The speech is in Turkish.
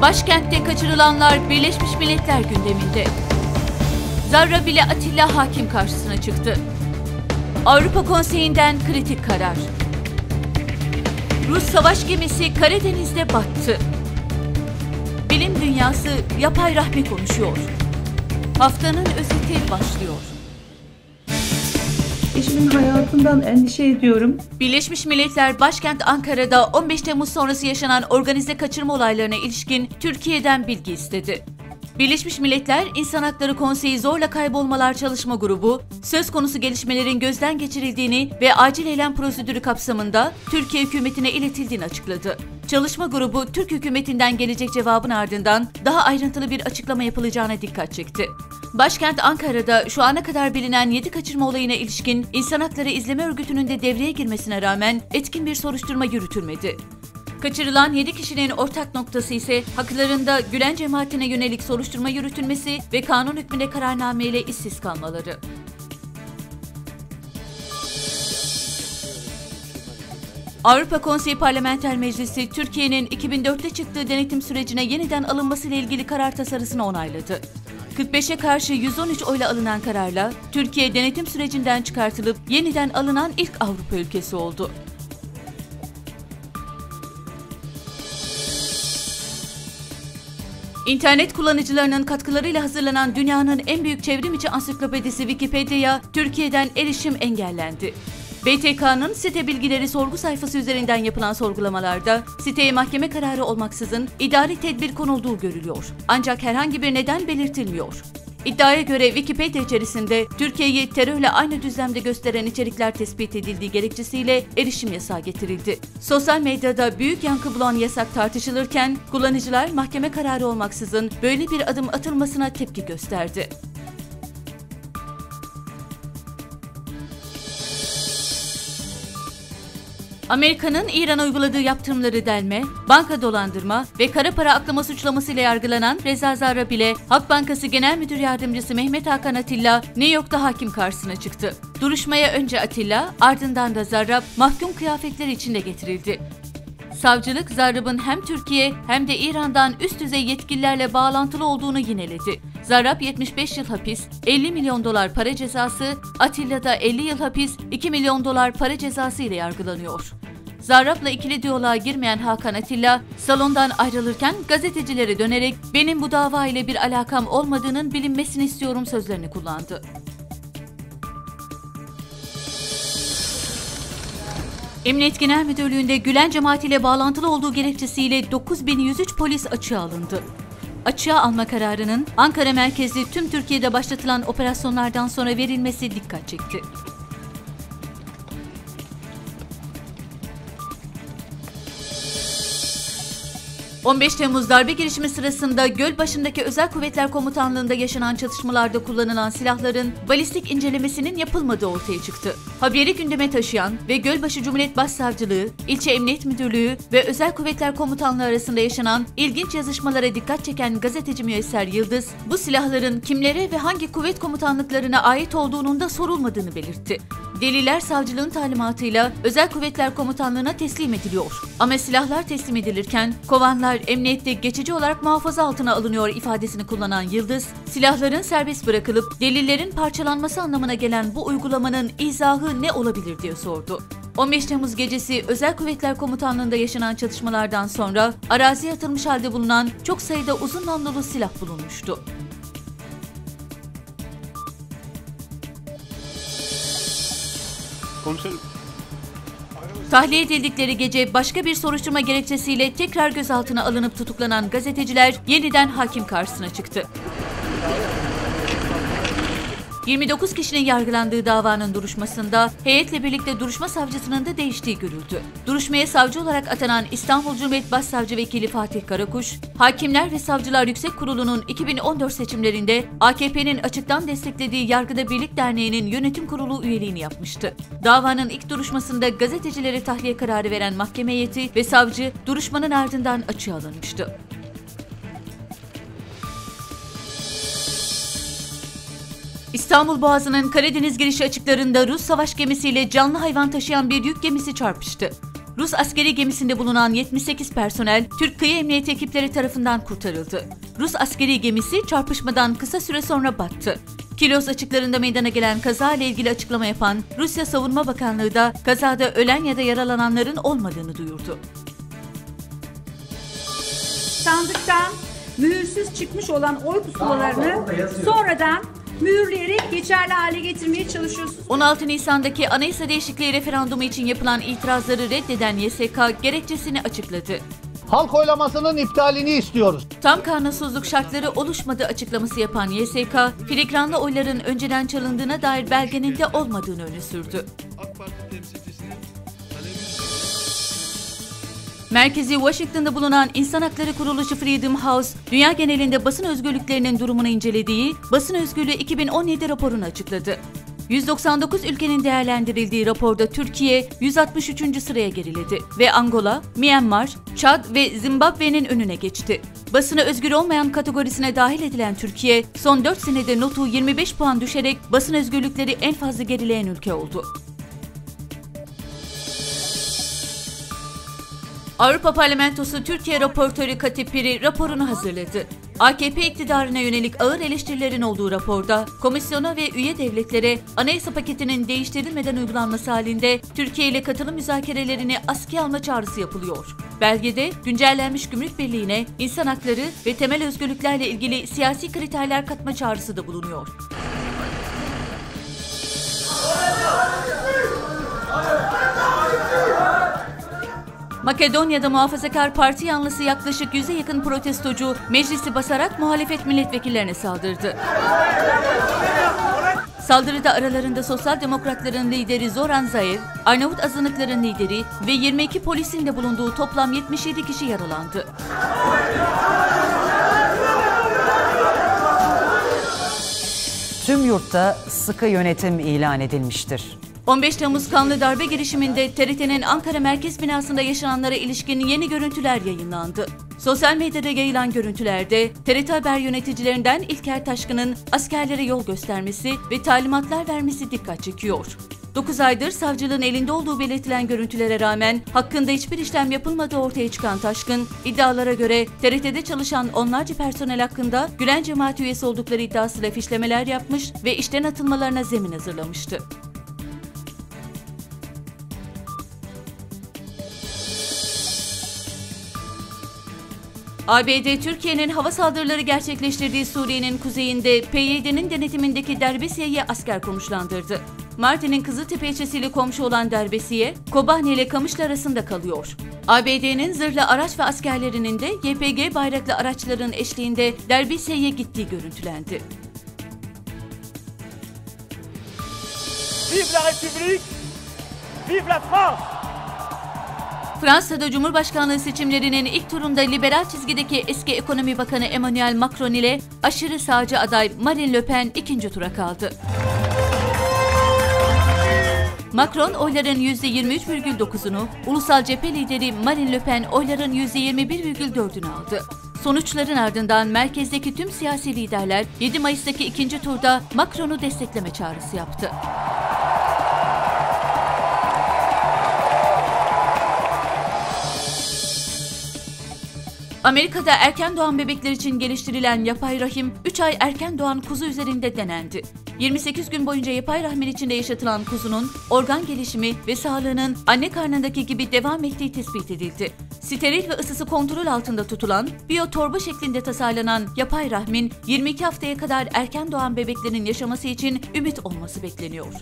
Başkentte kaçırılanlar Birleşmiş Milletler gündeminde. Zarra bile Atilla hakim karşısına çıktı. Avrupa Konseyi'nden kritik karar. Rus savaş gemisi Karadeniz'de battı. Bilim dünyası yapay rahmi konuşuyor. Haftanın özeti başlıyor. Eşimin hayatından endişe ediyorum. Birleşmiş Milletler başkent Ankara'da 15 Temmuz sonrası yaşanan organize kaçırma olaylarına ilişkin Türkiye'den bilgi istedi. Birleşmiş Milletler İnsan Hakları Konseyi Zorla Kaybolmalar Çalışma Grubu, söz konusu gelişmelerin gözden geçirildiğini ve acil eylem prosedürü kapsamında Türkiye hükümetine iletildiğini açıkladı. Çalışma grubu Türk hükümetinden gelecek cevabın ardından daha ayrıntılı bir açıklama yapılacağına dikkat çekti. Başkent Ankara'da şu ana kadar bilinen 7 kaçırma olayına ilişkin İnsan Hakları İzleme Örgütü'nün de devreye girmesine rağmen etkin bir soruşturma yürütülmedi. Kaçırılan 7 kişinin ortak noktası ise haklarında Gülen cemaatine yönelik soruşturma yürütülmesi ve kanun hükmünde kararname ile işsiz kalmaları. Avrupa Konseyi Parlamenter Meclisi Türkiye'nin 2004'te çıktığı denetim sürecine yeniden alınması ile ilgili karar tasarısını onayladı. 45'e karşı 113 oyla alınan kararla Türkiye denetim sürecinden çıkartılıp yeniden alınan ilk Avrupa ülkesi oldu. İnternet kullanıcılarının katkılarıyla hazırlanan dünyanın en büyük çevrim içi ansiklopedisi Wikipedia'ya Türkiye'den erişim engellendi. BTK'nın site bilgileri sorgu sayfası üzerinden yapılan sorgulamalarda siteye mahkeme kararı olmaksızın idari tedbir konulduğu görülüyor. Ancak herhangi bir neden belirtilmiyor. İddiaya göre Wikipedia içerisinde Türkiye'yi terörle aynı düzlemde gösteren içerikler tespit edildiği gerekçesiyle erişim yasağı getirildi. Sosyal medyada büyük yankı bulan yasak tartışılırken kullanıcılar mahkeme kararı olmaksızın böyle bir adım atılmasına tepki gösterdi. Amerika'nın İran'a uyguladığı yaptırımları delme, banka dolandırma ve kara para aklama suçlamasıyla yargılanan Reza Zarrab ile Halk Bankası Genel Müdür Yardımcısı Mehmet Hakan Atilla New York'ta hakim karşısına çıktı. Duruşmaya önce Atilla, ardından da Zarrab mahkum kıyafetleri içinde getirildi. Savcılık Zarrab'ın hem Türkiye hem de İran'dan üst düzey yetkililerle bağlantılı olduğunu yineledi. Zarrab 75 yıl hapis, 50 milyon dolar para cezası, Atilla da 50 yıl hapis, 2 milyon dolar para cezası ile yargılanıyor. Zarrab'la ikili diyaloğa girmeyen Hakan Atilla, salondan ayrılırken gazetecilere dönerek benim bu dava ile bir alakam olmadığının bilinmesini istiyorum sözlerini kullandı. Emniyet Genel Müdürlüğü'nde Gülen cemaatiyle bağlantılı olduğu gerekçesiyle 9103 polis açığa alındı. Açığa alma kararının Ankara merkezli tüm Türkiye'de başlatılan operasyonlardan sonra verilmesi dikkat çekti. 15 Temmuz darbe girişimi sırasında Gölbaşı'ndaki Özel Kuvvetler Komutanlığı'nda yaşanan çatışmalarda kullanılan silahların balistik incelemesinin yapılmadığı ortaya çıktı. Haberi gündeme taşıyan ve Gölbaşı Cumhuriyet Başsavcılığı, İlçe Emniyet Müdürlüğü ve Özel Kuvvetler Komutanlığı arasında yaşanan ilginç yazışmalara dikkat çeken gazeteci Müyesser Yıldız, bu silahların kimlere ve hangi kuvvet komutanlıklarına ait olduğunun da sorulmadığını belirtti. Deliller savcılığın talimatıyla Özel Kuvvetler Komutanlığı'na teslim ediliyor. Ama silahlar teslim edilirken kovanlar emniyette geçici olarak muhafaza altına alınıyor ifadesini kullanan Yıldız, silahların serbest bırakılıp delillerin parçalanması anlamına gelen bu uygulamanın izahı ne olabilir diye sordu. 15 Temmuz gecesi Özel Kuvvetler Komutanlığı'nda yaşanan çatışmalardan sonra araziye atılmış halde bulunan çok sayıda uzun namlulu silah bulunmuştu. Komiserim. Tahliye edildikleri gece başka bir soruşturma gerekçesiyle tekrar gözaltına alınıp tutuklanan gazeteciler yeniden hakim karşısına çıktı. 29 kişinin yargılandığı davanın duruşmasında heyetle birlikte duruşma savcısının da değiştiği görüldü. Duruşmaya savcı olarak atanan İstanbul Cumhuriyet Başsavcı Vekili Fatih Karakuş, Hakimler ve Savcılar Yüksek Kurulu'nun 2014 seçimlerinde AKP'nin açıktan desteklediği Yargıda Birlik Derneği'nin yönetim kurulu üyeliğini yapmıştı. Davanın ilk duruşmasında gazetecilere tahliye kararı veren mahkeme heyeti ve savcı duruşmanın ardından açığa alınmıştı. İstanbul Boğazı'nın Karadeniz girişi açıklarında Rus savaş gemisiyle canlı hayvan taşıyan bir yük gemisi çarpıştı. Rus askeri gemisinde bulunan 78 personel Türk kıyı emniyeti ekipleri tarafından kurtarıldı. Rus askeri gemisi çarpışmadan kısa süre sonra battı. Kilos açıklarında meydana gelen kaza ile ilgili açıklama yapan Rusya Savunma Bakanlığı da kazada ölen ya da yaralananların olmadığını duyurdu. sandıktan mühürsüz çıkmış olan oy pusulalarını sonradan mühürleyerek geçerli hale getirmeye çalışıyorsunuz. 16 Nisan'daki anayasa değişikliği referandumu için yapılan itirazları reddeden YSK gerekçesini açıkladı. Halk oylamasının iptalini istiyoruz. Tam kanunsuzluk şartları oluşmadığı açıklaması yapan YSK, filigranlı oyların önceden çalındığına dair belgenin de olmadığını öne sürdü. Merkezi Washington'da bulunan İnsan Hakları Kuruluşu Freedom House, dünya genelinde basın özgürlüklerinin durumunu incelediği Basın Özgürlüğü 2017 raporunu açıkladı. 199 ülkenin değerlendirildiği raporda Türkiye 163. sıraya geriledi ve Angola, Myanmar, Çad ve Zimbabwe'nin önüne geçti. Basına özgür olmayan kategorisine dahil edilen Türkiye, son 4 senede notu 25 puan düşerek basın özgürlükleri en fazla gerileyen ülke oldu. Avrupa Parlamentosu Türkiye raportörü Katip Piri raporunu hazırladı. AKP iktidarına yönelik ağır eleştirilerin olduğu raporda, komisyona ve üye devletlere anayasa paketinin değiştirilmeden uygulanması halinde Türkiye ile katılım müzakerelerini askıya alma çağrısı yapılıyor. Belgede güncellenmiş gümrük birliğine insan hakları ve temel özgürlüklerle ilgili siyasi kriterler katma çağrısı da bulunuyor. Makedonya'da Muhafazakar Parti yanlısı yaklaşık yüze yakın protestocu meclisi basarak muhalefet milletvekillerine saldırdı. Saldırıda aralarında Sosyal Demokratların lideri Zoran Zaev, Arnavut azınlıkların lideri ve 22 polisin de bulunduğu toplam 77 kişi yaralandı. Tüm yurtta sıkı yönetim ilan edilmiştir. 15 Temmuz kanlı darbe girişiminde TRT'nin Ankara Merkez binasında yaşananlara ilişkin yeni görüntüler yayınlandı. Sosyal medyada yayılan görüntülerde TRT Haber yöneticilerinden İlker Taşkın'ın askerlere yol göstermesi ve talimatlar vermesi dikkat çekiyor. 9 aydır savcılığın elinde olduğu belirtilen görüntülere rağmen hakkında hiçbir işlem yapılmadığı ortaya çıkan Taşkın, iddialara göre TRT'de çalışan onlarca personel hakkında Gülen cemaat üyesi oldukları iddiasıyla fişlemeler yapmış ve işten atılmalarına zemin hazırlamıştı. ABD, Türkiye'nin hava saldırıları gerçekleştirdiği Suriye'nin kuzeyinde PYD'nin denetimindeki Derbesiye'ye asker konuşlandırdı. Mardin'in Kızıltepe ilçesiyle komşu olan Derbesiye, Kobahne ile Kamışlı arasında kalıyor. ABD'nin zırhlı araç ve askerlerinin de YPG bayraklı araçların eşliğinde Derbesiye'ye gittiği görüntülendi. Vive la République Vive la France Fransa'da Cumhurbaşkanlığı seçimlerinin ilk turunda liberal çizgideki eski ekonomi bakanı Emmanuel Macron ile aşırı sağcı aday Marine Le Pen ikinci tura kaldı. Macron oyların %23,9'unu, ulusal cephe lideri Marine Le Pen oyların %21,4'ünü aldı. Sonuçların ardından merkezdeki tüm siyasi liderler 7 Mayıs'taki ikinci turda Macron'u destekleme çağrısı yaptı. Amerika'da erken doğan bebekler için geliştirilen yapay rahim 3 ay erken doğan kuzu üzerinde denendi. 28 gün boyunca yapay rahmin içinde yaşatılan kuzunun organ gelişimi ve sağlığının anne karnındaki gibi devam ettiği tespit edildi. Steril ve ısısı kontrol altında tutulan, biyotorba şeklinde tasarlanan yapay rahmin 22 haftaya kadar erken doğan bebeklerin yaşaması için ümit olması bekleniyor.